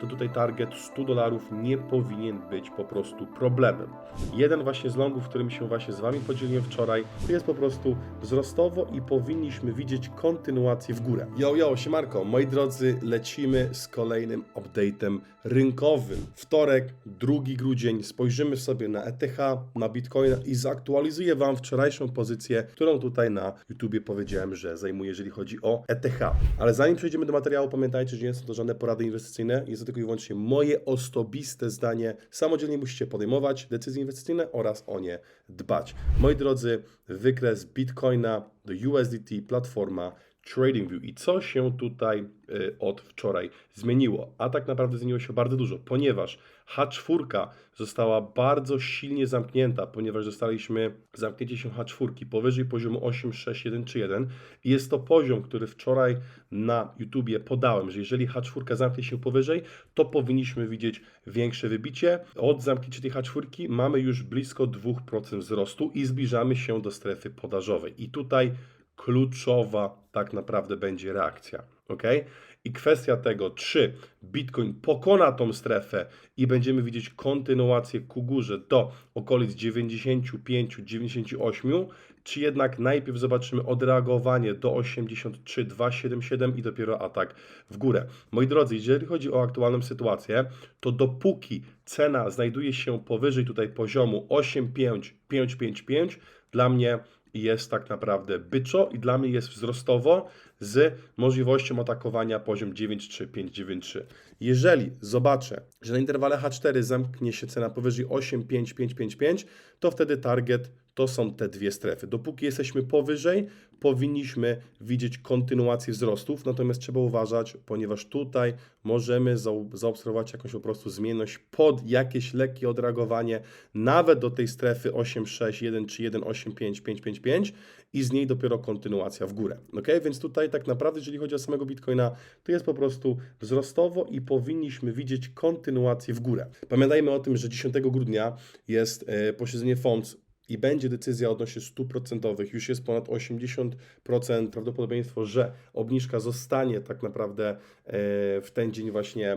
to tutaj target 100 dolarów nie powinien być po prostu problemem. Jeden właśnie z longów, którym się właśnie z Wami podzieliłem wczoraj, to jest po prostu wzrostowo i powinniśmy widzieć kontynuację w górę. Yo, yo, siemarko, moi drodzy, lecimy z kolejnym update'em rynkowym. Wtorek, 2 grudzień, spojrzymy sobie na ETH, na Bitcoina i zaktualizuję Wam wczorajszą pozycję, którą tutaj na YouTubie powiedziałem, że zajmuję, jeżeli chodzi o ETH. Ale zanim przejdziemy do materiału, pamiętajcie, że nie są to żadne porady inwestycyjne, jest to tylko i wyłącznie moje osobiste zdanie. Samodzielnie musicie podejmować decyzje inwestycyjne oraz o nie dbać. Moi drodzy, wykres Bitcoina do USDT, platforma TradingView i co się tutaj y, od wczoraj zmieniło? A tak naprawdę zmieniło się bardzo dużo, ponieważ H4 została bardzo silnie zamknięta, ponieważ dostaliśmy zamknięcie się H4 powyżej poziomu 86131 i jest to poziom, który wczoraj na YouTubie podałem, że jeżeli H4 zamknie się powyżej, to powinniśmy widzieć większe wybicie. Od zamknięcia tej H4 mamy już blisko 2% wzrostu i zbliżamy się do strefy podażowej. I tutaj kluczowa tak naprawdę będzie reakcja. ok? I kwestia tego, czy Bitcoin pokona tą strefę i będziemy widzieć kontynuację ku górze do okolic 95-98, czy jednak najpierw zobaczymy odreagowanie do 83,277 i dopiero atak w górę. Moi drodzy, jeżeli chodzi o aktualną sytuację, to dopóki cena znajduje się powyżej tutaj poziomu 85555, dla mnie jest tak naprawdę byczo i dla mnie jest wzrostowo z możliwością atakowania poziom 93593. Jeżeli zobaczę, że na interwale H4 zamknie się cena powyżej 85555, to wtedy target to są te dwie strefy. Dopóki jesteśmy powyżej, powinniśmy widzieć kontynuację wzrostów, natomiast trzeba uważać, ponieważ tutaj możemy zaobserwować jakąś po prostu zmienność pod jakieś lekkie odreagowanie, nawet do tej strefy 861318555 i z niej dopiero kontynuacja w górę. Ok, więc tutaj tak naprawdę, jeżeli chodzi o samego Bitcoina, to jest po prostu wzrostowo i powinniśmy widzieć kontynuację w górę. Pamiętajmy o tym, że 10 grudnia jest e, posiedzenie FOMC i będzie decyzja odnośnie stóp procentowych, już jest ponad 80% prawdopodobieństwo, że obniżka zostanie tak naprawdę e, w ten dzień właśnie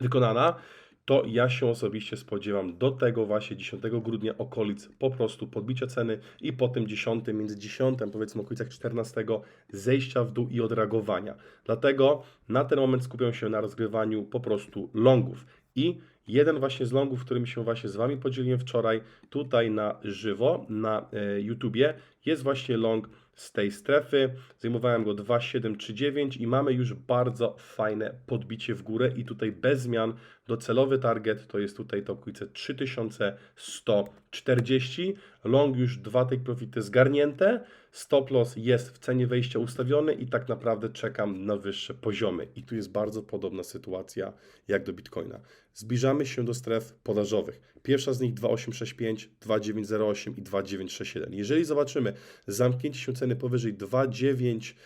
wykonana, to ja się osobiście spodziewam do tego właśnie 10 grudnia okolic po prostu podbicia ceny i potem 10, między 10, powiedzmy okolicach 14 zejścia w dół i odreagowania. Dlatego na ten moment skupiam się na rozgrywaniu po prostu longów i Jeden właśnie z longów, którym się właśnie z Wami podzieliłem wczoraj tutaj na żywo, na e, YouTubie, jest właśnie long z tej strefy. Zajmowałem go 2,739 i mamy już bardzo fajne podbicie w górę i tutaj bez zmian docelowy target to jest tutaj to okolice 3140. Long już dwa take profity zgarnięte. Stop loss jest w cenie wejścia ustawiony i tak naprawdę czekam na wyższe poziomy. I tu jest bardzo podobna sytuacja jak do Bitcoina. Zbliżamy się do stref podażowych. Pierwsza z nich 2865, 2908 i 2967. Jeżeli zobaczymy zamknięcie się ceny powyżej 29,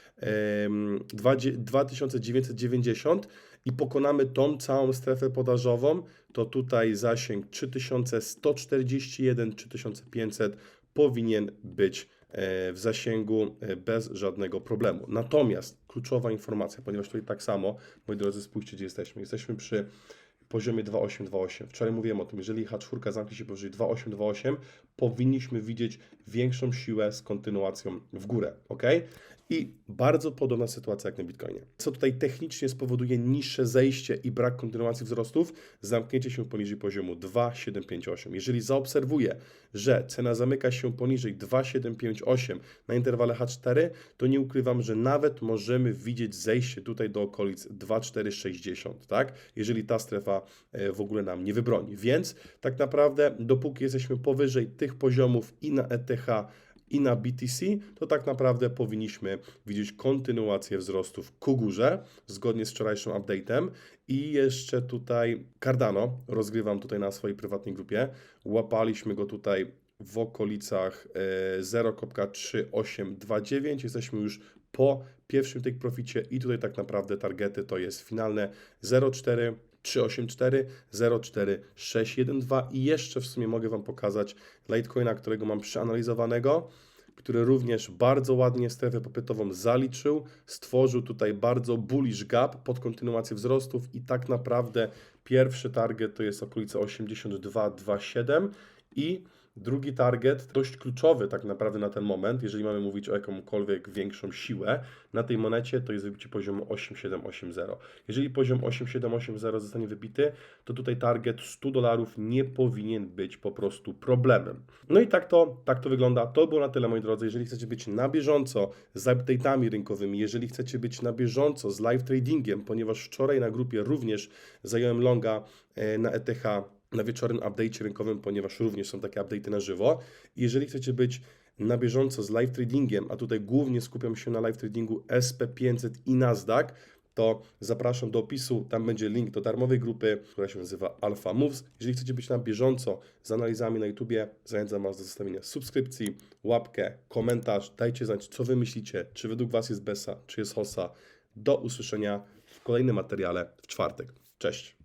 2990 i pokonamy tą całą strefę podażową, to tutaj zasięg 3141, 3500 powinien być e, w zasięgu e, bez żadnego problemu. Natomiast kluczowa informacja, ponieważ tutaj tak samo, moi drodzy, spójrzcie gdzie jesteśmy. Jesteśmy przy poziomie 2828. Wczoraj mówiłem o tym, jeżeli H4 zamknie się powyżej 2828, powinniśmy widzieć większą siłę z kontynuacją w górę, ok? I bardzo podobna sytuacja jak na Bitcoinie. Co tutaj technicznie spowoduje niższe zejście i brak kontynuacji wzrostów, zamknięcie się poniżej poziomu 2,758. Jeżeli zaobserwuję, że cena zamyka się poniżej 2,758 na interwale H4, to nie ukrywam, że nawet możemy widzieć zejście tutaj do okolic 2,460, tak? Jeżeli ta strefa e, w ogóle nam nie wybroni. Więc tak naprawdę, dopóki jesteśmy powyżej tych poziomów i na ETH, i na BTC, to tak naprawdę powinniśmy widzieć kontynuację wzrostów ku górze, zgodnie z wczorajszym update'em. I jeszcze tutaj Cardano, rozgrywam tutaj na swojej prywatnej grupie, łapaliśmy go tutaj w okolicach 0,3829, e, jesteśmy już po pierwszym take proficie i tutaj tak naprawdę targety to jest finalne 0,4 384 04612 i jeszcze w sumie mogę Wam pokazać Litecoina, którego mam przeanalizowanego który również bardzo ładnie strefę popytową zaliczył, stworzył tutaj bardzo bullish gap pod kontynuację wzrostów i tak naprawdę pierwszy target to jest okolice 82,27 i drugi target, dość kluczowy tak naprawdę na ten moment, jeżeli mamy mówić o jakąkolwiek większą siłę, na tej monecie to jest wybicie poziomu 8780. Jeżeli poziom 8780 zostanie wybity, to tutaj target 100 dolarów nie powinien być po prostu problemem. No i tak to, tak to wygląda. To było na tyle, moi drodzy. Jeżeli chcecie być na bieżąco z update'ami rynkowymi, jeżeli chcecie być na bieżąco z live tradingiem, ponieważ wczoraj na grupie również zająłem longa e, na ETH na wieczornym update'cie rynkowym, ponieważ również są takie update'y na żywo. Jeżeli chcecie być na bieżąco z live tradingiem, a tutaj głównie skupiam się na live tradingu SP500 i Nasdaq, to zapraszam do opisu, tam będzie link do darmowej grupy, która się nazywa Alpha Moves. Jeżeli chcecie być na bieżąco z analizami na YouTubie, zachęcam Was do zostawienia subskrypcji, łapkę, komentarz, dajcie znać, co Wy myślicie, czy według Was jest Besa, czy jest Hossa. Do usłyszenia w kolejnym materiale w czwartek. Cześć!